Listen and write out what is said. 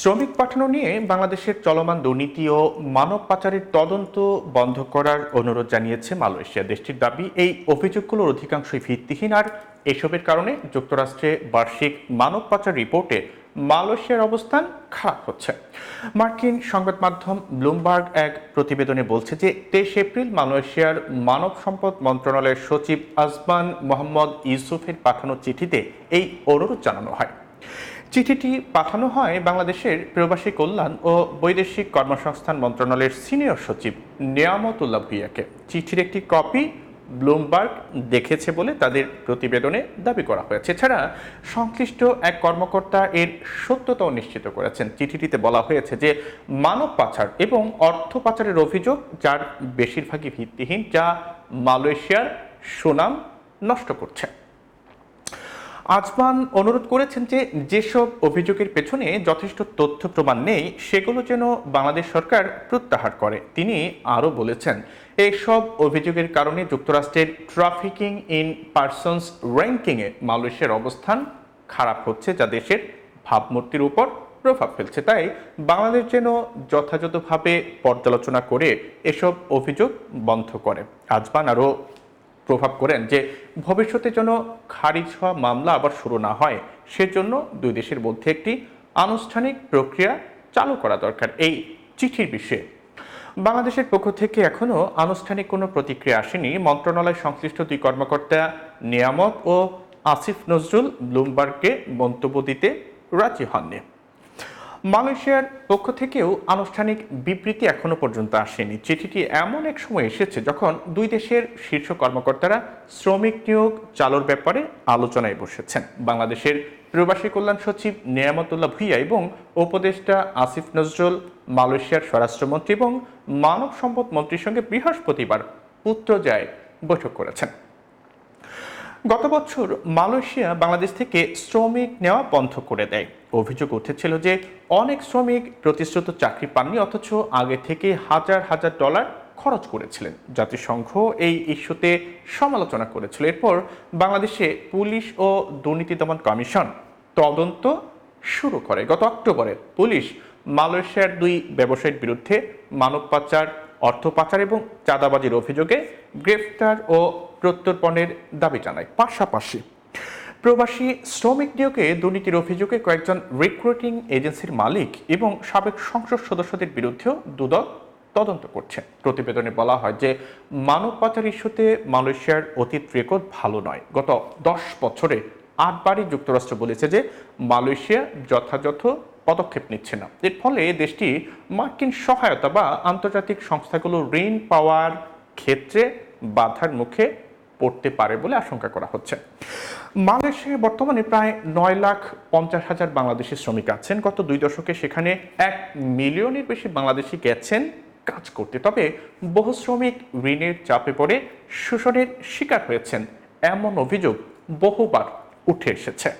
শ্রমিক পাঠানো নিয়ে বাংলাদেশের চলমান দুর্নীতি ও মানব পাচারের তদন্ত বন্ধ করার অনুরোধ জানিয়েছে মালয়েশিয়া। দেশটির দাবি, এই অভিযোগগুলোর অধিকাংশই ভিত্তিহীন আর এসবের কারণে যুক্তরাষ্ট্রে বার্ষিক মানব পাচার রিপোর্টে মালয়েশিয়ার অবস্থান খারাপ হচ্ছে। মার্কিন সংবাদ মাধ্যম ব্লুমবার্গ এক প্রতিবেদনে বলছে যে, তেইশ এপ্রিল মালয়েশিয়ার মানব সম্পদ মন্ত্রণালয়ের সচিব আজমান মোহাম্মদ ইউসুফের পাঠানো চিঠিতে এই অনুরোধ জানানো হয়। চিঠিটি পাঠানো হয় বাংলাদেশের প্রবাসী কল্যাণ ও বৈদেশিক কর্মসংস্থান মন্ত্রণালয়ের সিনিয়র সচিব নিয়ামতুল্লাহ ভুইয়াকে। চিঠির একটি কপি ব্লুমবার্গ দেখেছে বলে তাদের প্রতিবেদনে দাবি করা হয়েছে। এছাড়া সংশ্লিষ্ট এক কর্মকর্তা এর সত্যতাও নিশ্চিত করেছেন। চিঠিটিতে বলা হয়েছে যে, মানব পাচার এবং অর্থ পাচারের অভিযোগ যার বেশিরভাগই ভিত্তিহীন, যা মালয়েশিয়ার সুনাম নষ্ট করছে। আজমান অনুরোধ করেছেন যে যেসব অভিযোগের পেছনে যথেষ্ট তথ্য প্রমাণ নেই, সেগুলো যেন বাংলাদেশ সরকার প্রত্যাহার করে। তিনি আরও বলেছেন এইসব অভিযোগের কারণে যুক্তরাষ্ট্রের ট্রাফিকিং ইন পার্সনস র্যাঙ্কিংয়ে মালয়েশিয়ার অবস্থান খারাপ হচ্ছে, যা দেশের ভাবমূর্তির উপর প্রভাব ফেলছে। তাই বাংলাদেশ যেন যথাযথভাবে পর্যালোচনা করে এসব অভিযোগ বন্ধ করে। আজমান আরও প্রভাব করেন যে ভবিষ্যতে যেন খারিজ হওয়া মামলা আবার শুরু না হয়, সেজন্য দুই দেশের মধ্যে একটি আনুষ্ঠানিক প্রক্রিয়া চালু করা দরকার এই চিঠির বিষয়ে। বাংলাদেশের পক্ষ থেকে এখনও আনুষ্ঠানিক কোনো প্রতিক্রিয়া আসেনি। মন্ত্রণালয় সংশ্লিষ্ট দুই কর্মকর্তা নিয়ামত ও আসিফ নজরুল ব্লুমবার্গকে মন্তব্য দিতে রাজি হননি। মালয়েশিয়ার পক্ষ থেকেও আনুষ্ঠানিক বিবৃতি এখনও পর্যন্ত আসেনি। চিঠিটি এমন এক সময় এসেছে যখন দুই দেশের শীর্ষ কর্মকর্তারা শ্রমিক নিয়োগ চালুর ব্যাপারে আলোচনায় বসেছেন। বাংলাদেশের প্রবাসী কল্যাণ সচিব নিয়ামতুল্লাহ ভুইয়া এবং উপদেষ্টা আসিফ নজরুল, মালয়েশিয়ার স্বরাষ্ট্রমন্ত্রী এবং মানব সম্পদ মন্ত্রীর সঙ্গে বৃহস্পতিবার পুত্রজায় বৈঠক করেছেন। গত বছর মালয়েশিয়া বাংলাদেশ থেকে শ্রমিক নেওয়া বন্ধ করে দেয়। অভিযোগ উঠেছিল যে অনেক শ্রমিক প্রতিশ্রুত চাকরি পাননি, অথচ আগে থেকে হাজার হাজার ডলার খরচ করেছিলেন। জাতিসংঘ এই ইস্যুতে সমালোচনা করেছিল। এরপর বাংলাদেশে পুলিশ ও দুর্নীতি দমন কমিশন তদন্ত শুরু করে। গত অক্টোবরে পুলিশ মালয়েশিয়ার দুই ব্যবসায়ীর বিরুদ্ধে মানব পাচার অর্থ পাচার এবং চাঁদাবাজির অভিযোগে গ্রেফতার ও প্রত্যর্পণের দাবি জানায়। পাশাপাশি প্রবাসী শ্রমিক নিয়োগে দুর্নীতির অভিযোগে কয়েকজন রিক্রুটিং এজেন্সির মালিক এবং সাবেক সংসদ সদস্যদের বিরুদ্ধেও দুদক তদন্ত করছে। প্রতিবেদনে বলা হয় যে মানব পাচার ইস্যুতে মালয়েশিয়ার অতীত রেকর্ড ভালো নয়। গত দশ বছরে আটবারই যুক্তরাষ্ট্র বলেছে যে, মালয়েশিয়া যথাযথ পদক্ষেপ নিচ্ছে না এর ফলে দেশটি মার্কিন সহায়তা বা আন্তর্জাতিক সংস্থাগুলো ঋণ পাওয়ার ক্ষেত্রে বাধার মুখে পড়তে পারে বলে আশঙ্কা করা হচ্ছে। মালয়েশিয়ায় বর্তমানে প্রায় নয় লাখ পঞ্চাশ হাজার বাংলাদেশি শ্রমিক আছেন। গত দুই দশকে সেখানে এক মিলিয়নের বেশি বাংলাদেশি গেছেন কাজ করতে। তবে বহু শ্রমিক ঋণের চাপে পড়ে শোষণের শিকার হয়েছেন। এমন অভিযোগ বহুবার উঠে এসেছে।